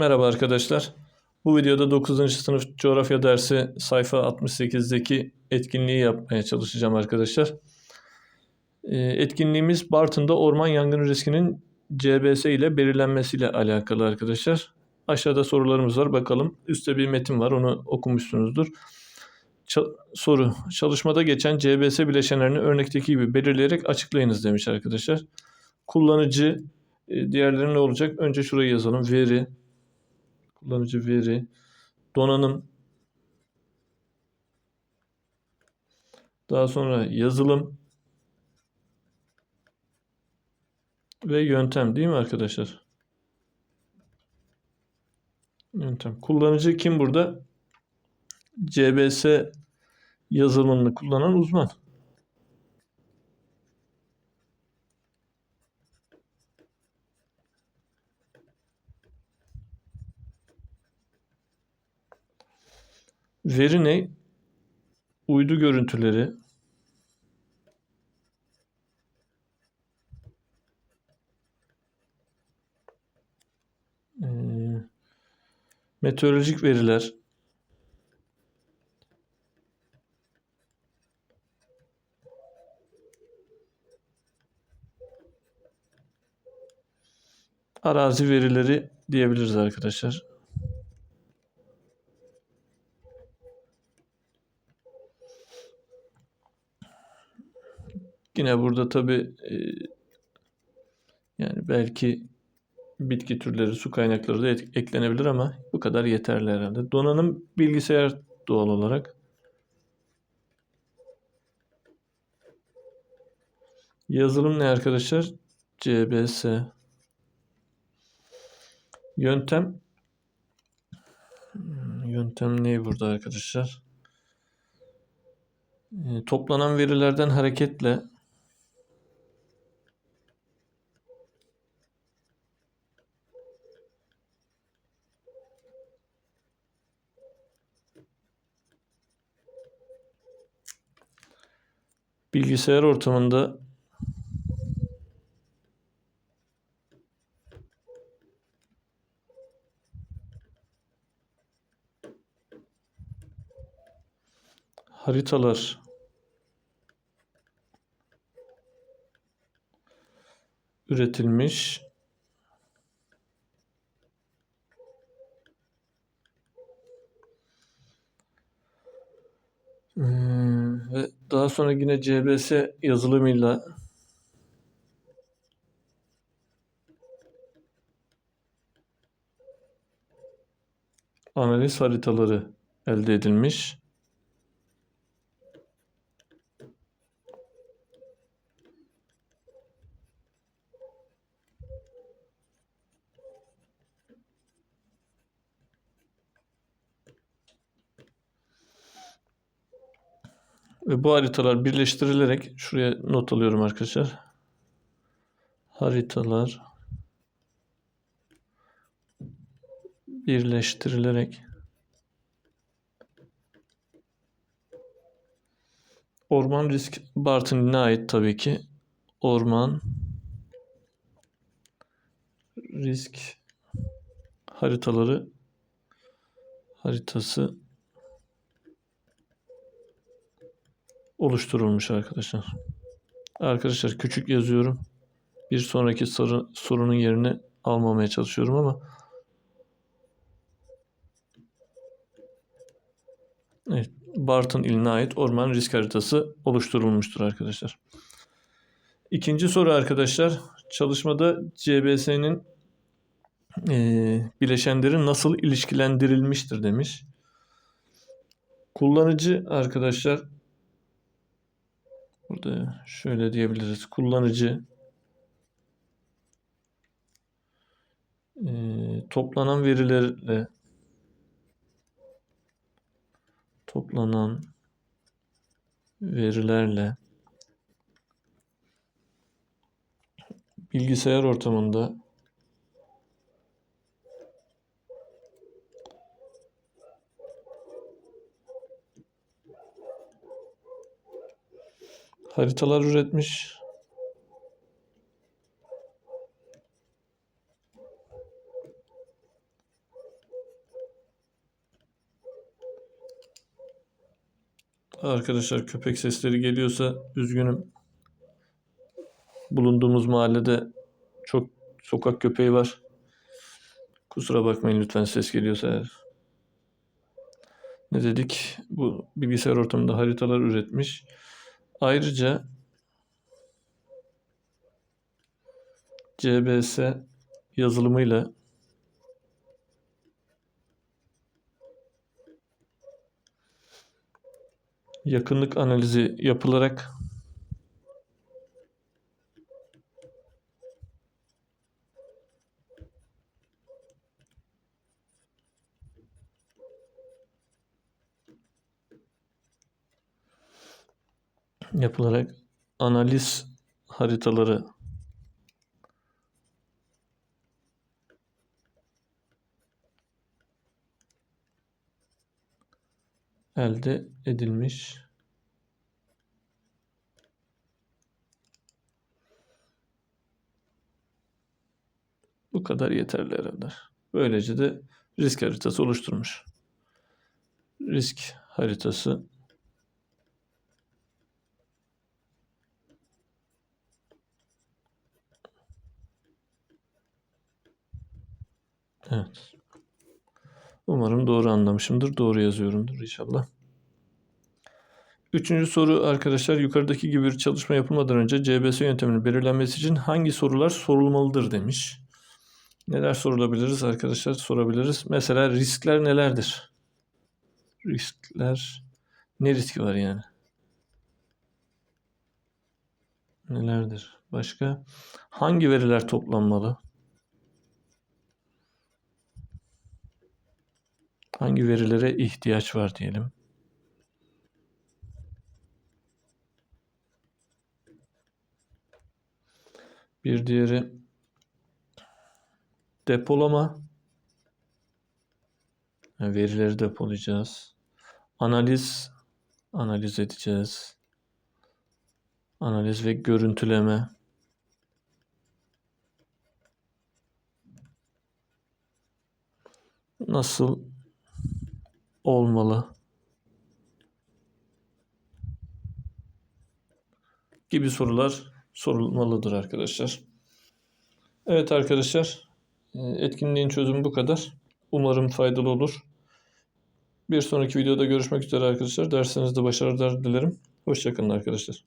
Merhaba arkadaşlar. Bu videoda 9. sınıf coğrafya dersi sayfa 68'deki etkinliği yapmaya çalışacağım arkadaşlar. Ee, Etkinliğimiz Bartın'da orman yangını riskinin CBS ile belirlenmesiyle alakalı arkadaşlar. Aşağıda sorularımız var. Bakalım. Üstte bir metin var. Onu okumuşsunuzdur. Ça- soru. Çalışmada geçen CBS bileşenlerini örnekteki gibi belirleyerek açıklayınız demiş arkadaşlar. Kullanıcı e, diğerleri ne olacak? Önce şurayı yazalım. Veri, kullanıcı veri, donanım, daha sonra yazılım ve yöntem değil mi arkadaşlar? Yöntem. Kullanıcı kim burada? CBS yazılımını kullanan uzman. Veri ne? Uydu görüntüleri, eee, meteorolojik veriler, arazi verileri diyebiliriz arkadaşlar. Yine burada tabii e, yani belki bitki türleri, su kaynakları da eklenebilir ama bu kadar yeterli herhalde. Donanım bilgisayar doğal olarak. Yazılım ne arkadaşlar? CBS. Yöntem. Hmm, Yöntem ne burada arkadaşlar? E, toplanan verilerden hareketle bilgisayar ortamında haritalar üretilmiş. Ee, ve daha sonra yine CBS yazılımıyla analiz haritaları elde edilmiş. Ve bu haritalar birleştirilerek şuraya not alıyorum arkadaşlar. Haritalar birleştirilerek Orman risk Bartın'ına ait tabii ki. Orman risk haritaları haritası oluşturulmuş arkadaşlar. Arkadaşlar küçük yazıyorum. Bir sonraki soru, sorunun yerini almamaya çalışıyorum ama Evet, Bartın iline ait orman risk haritası oluşturulmuştur arkadaşlar. İkinci soru arkadaşlar. Çalışmada CBS'nin eee bileşenleri nasıl ilişkilendirilmiştir demiş. Kullanıcı arkadaşlar burada şöyle diyebiliriz. Kullanıcı eee, toplanan verilerle toplanan verilerle bilgisayar ortamında haritalar üretmiş. Arkadaşlar köpek sesleri geliyorsa üzgünüm. Bulunduğumuz mahallede çok sokak köpeği var. Kusura bakmayın lütfen ses geliyorsa eğer. Ne dedik? Bu bilgisayar ortamında haritalar üretmiş. Ayrıca CBS yazılımıyla yakınlık analizi yapılarak yapılarak analiz haritaları elde edilmiş. Bu kadar yeterli herhalde. Böylece de risk haritası oluşturmuş. Risk haritası Evet. Umarım doğru anlamışımdır. Doğru yazıyorumdur inşallah. Üçüncü soru arkadaşlar yukarıdaki gibi bir çalışma yapılmadan önce CBS yönteminin belirlenmesi için hangi sorular sorulmalıdır demiş. Neler sorulabiliriz arkadaşlar sorabiliriz. Mesela riskler nelerdir? Riskler ne riski var yani? Nelerdir? Başka? Hangi veriler toplanmalı? Hangi verilere ihtiyaç var diyelim. Bir diğeri depolama. Yani verileri depolayacağız. Analiz analiz edeceğiz. Analiz ve görüntüleme. Nasıl olmalı gibi sorular sorulmalıdır arkadaşlar. Evet arkadaşlar etkinliğin çözümü bu kadar. Umarım faydalı olur. Bir sonraki videoda görüşmek üzere arkadaşlar. Dersinizde başarılar dilerim. Hoşçakalın arkadaşlar.